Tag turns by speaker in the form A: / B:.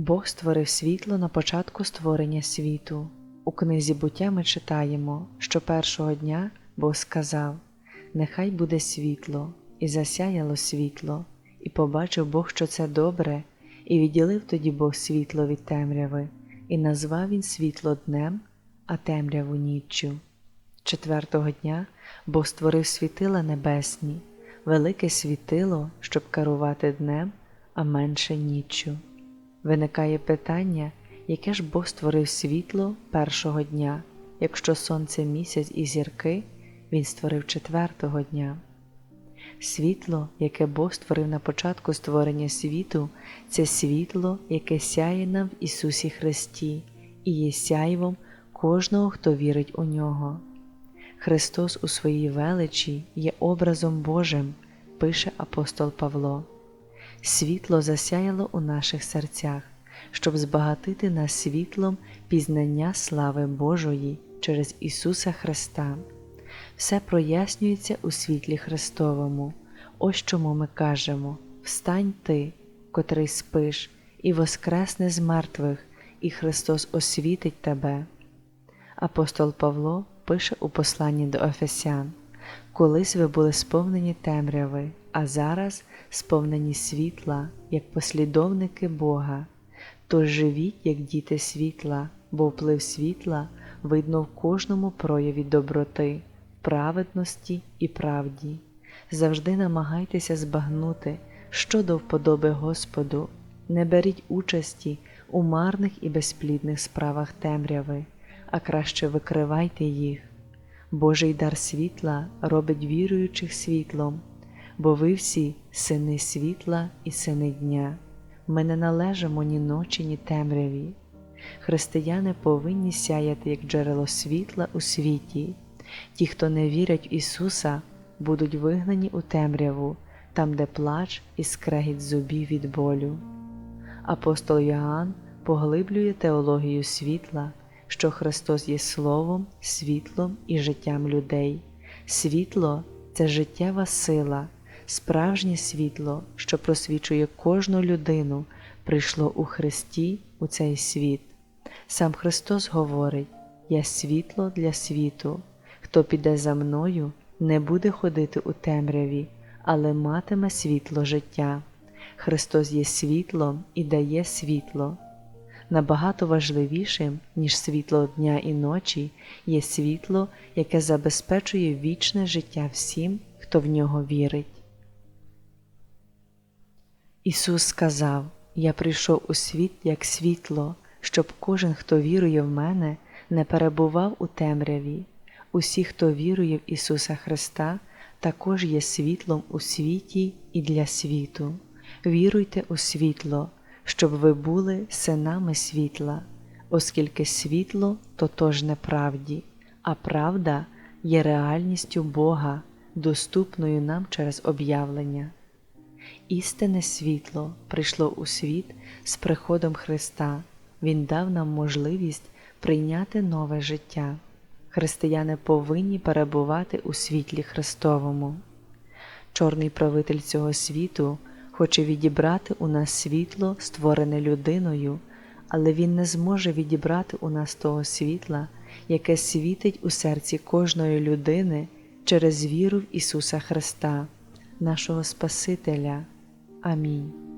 A: Бог створив світло на початку створення світу. У книзі буття ми читаємо, що першого дня Бог сказав: Нехай буде світло, і засяяло світло, і побачив Бог, що це добре, і відділив тоді Бог світло від темряви, і назвав він світло днем, а темряву ніччю. Четвертого дня Бог створив світила небесні, велике світило, щоб керувати днем, а менше ніччю. Виникає питання, яке ж Бог створив світло першого дня, якщо сонце місяць і зірки Він створив четвертого дня. Світло, яке Бог створив на початку створення світу, це світло, яке сяє нам в Ісусі Христі і є сяйвом кожного, хто вірить у нього. Христос у своїй величі є образом Божим, пише апостол Павло. Світло засяяло у наших серцях, щоб збагатити нас світлом пізнання слави Божої через Ісуса Христа. Все прояснюється у світлі Христовому. Ось чому ми кажемо: Встань ти, котрий спиш, і воскресне з мертвих, і Христос освітить тебе. Апостол Павло пише у посланні до Ефесян: Колись ви були сповнені темряви, а зараз сповнені світла, як послідовники Бога. Тож живіть, як діти світла, бо вплив світла видно в кожному прояві доброти, праведності і правді. Завжди намагайтеся збагнути, що до вподоби Господу, не беріть участі у марних і безплідних справах темряви, а краще викривайте їх. Божий дар світла робить віруючих світлом, бо ви всі сини світла і сини дня. Ми не належимо ні ночі, ні темряві. Християни повинні сяяти як джерело світла у світі. Ті, хто не вірять в Ісуса, будуть вигнані у темряву, там, де плач і скрегіт зубів від болю. Апостол Йоанн поглиблює теологію світла, що Христос є Словом, світлом і життям людей. Світло це життєва сила, справжнє світло, що просвічує кожну людину, прийшло у Христі у цей світ. Сам Христос говорить: Я світло для світу. Хто піде за мною, не буде ходити у темряві, але матиме світло життя. Христос є світлом і дає світло. Набагато важливішим, ніж світло дня і ночі, є світло, яке забезпечує вічне життя всім, хто в нього вірить. Ісус сказав: Я прийшов у світ як світло, щоб кожен, хто вірує в мене, не перебував у темряві. Усі, хто вірує в Ісуса Христа, також є світлом у світі і для світу. Віруйте у світло, щоб ви були синами світла, оскільки світло тотожне правді, а правда є реальністю Бога, доступною нам через об'явлення. Істинне світло прийшло у світ з приходом Христа, Він дав нам можливість прийняти нове життя. Християни повинні перебувати у світлі Христовому. Чорний правитель цього світу хоче відібрати у нас світло, створене людиною, але він не зможе відібрати у нас того світла, яке світить у серці кожної людини через віру в Ісуса Христа, нашого Спасителя. Амінь.